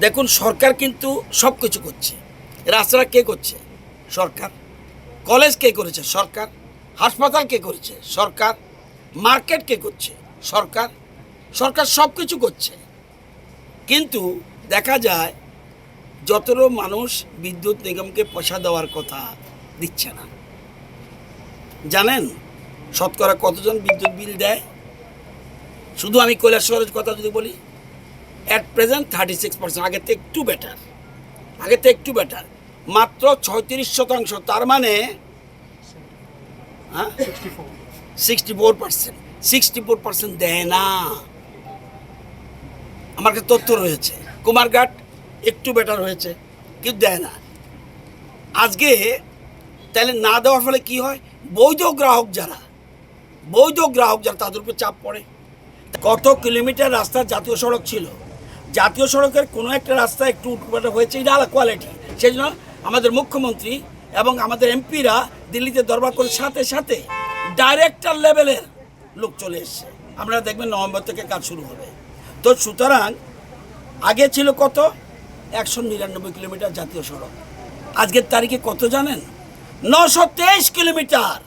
দেখুন, সরকার কিন্তু সব কিছু করছে। রাস্তাটা কে করছে? সরকার। কলেজ কে করেছে? সরকার। হাসপাতাল কে করেছে? সরকার। মার্কেট কে করছে? সরকার। সরকার সব কিছু করছে। কিন্তু দেখা যায়, যতটা মানুষ বিদ্যুৎ নিগমকে পয়সা দেওয়ার কথা দিচ্ছে না। জানেন, শতকরা কতজন বিদ্যুৎ বিল দেয়? শুধু আমি কৈলাসহরের কথা যদি বলি। At present thirty six percent আগের থেকে একটু বেটার আগের থেকে একটু বেটার মাত্র ছয়ত্রিশ শতাংশ। তার মানে হ্যাঁ? Sixty four percent sixty four percent দেয় না। আমার কাছে তথ্য রয়েছে। কুমারঘাট একটু বেটার হয়েছে, কিন্তু দেয় না। আজকে তাহলে না দেওয়ার ফলে কি হয়? বৈধ গ্রাহক যারা, বৈধ গ্রাহক যারা তাদের উপর চাপ পড়ে। কত কিলোমিটার রাস্তা জাতীয় সড়ক ছিল? জাতীয় সড়কের কোনো একটা রাস্তা একটু উঠপাটা হয়েছে, এটা আলাদা কোয়ালিটি সেই জন্য আমাদের মুখ্যমন্ত্রী এবং আমাদের এমপিরা দিল্লিতে দরবার করে সাথে সাথে ডাইরেক্টর লেভেলের লোক চলে এসছে। আমরা দেখবেন নভেম্বর থেকে কাজ শুরু হবে। তো সুতরাং আগে ছিল কত? একশো নিরানব্বই কিলোমিটার জাতীয় সড়ক। আজকের তারিখে কত জানেন? নশো তেইশ কিলোমিটার।